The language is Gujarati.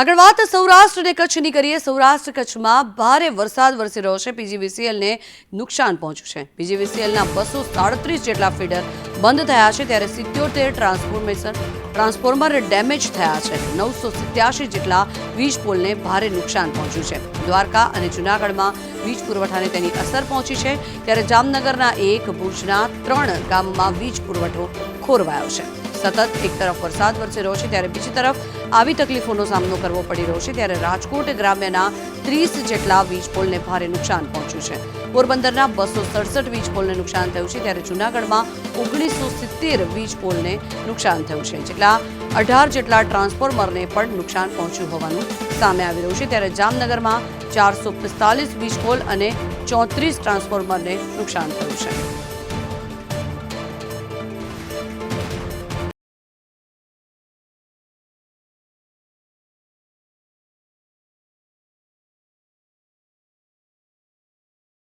આગળ વાત સૌરાષ્ટ્ર અને કચ્છની કરીએ. સૌરાષ્ટ્ર કચ્છમાં ભારે વરસાદ વરસી રહ્યો છે. પીજીવીસીએલને નુકસાન પહોંચ્યું છે. પીજીવીસીએલના બસો સાડત્રીસ જેટલા ફીડર બંધ થયા છે ત્યારે સિત્યોતેર ટ્રાન્સફોર્મેશન, ટ્રાન્સફોર્મર ડેમેજ થયા છે. નવસો સિત્યાસી જેટલા વીજ પોલને ભારે નુકસાન પહોંચ્યું છે. દ્વારકા અને જૂનાગઢમાં વીજ પુરવઠાને તેની અસર પહોંચી છે. ત્યારે જામનગરના એક ભુજના ત્રણ ગામમાં વીજ પુરવઠો ખોરવાયો છે. સતત એક તરફ વરસાદ વરસી રહ્યો છે, ત્યારે બીજી તરફ આવી તકલીફોનો સામનો કરવો પડી રહ્યો છે, ત્યારે રાજકોટ ગ્રામ્યના ત્રીસ જેટલા વીજ પોલને ભારે નુકસાન પહોંચ્યું છે. પોરબંદરના બસો સડસઠ વીજ પોલને નુકસાન થયું છે, ત્યારે જૂનાગઢમાં ઓગણીસો સિત્તેર વીજ પોલને નુકસાન થયું છે. જેટલા અઢાર જેટલા ટ્રાન્સફોર્મરને પણ નુકસાન પહોંચ્યું હોવાનું સામે આવી રહ્યું છે, ત્યારે જામનગરમાં ચારસો પિસ્તાલીસ વીજ પોલ અને ચોત્રીસ ટ્રાન્સફોર્મરને નુકસાન થયું છે.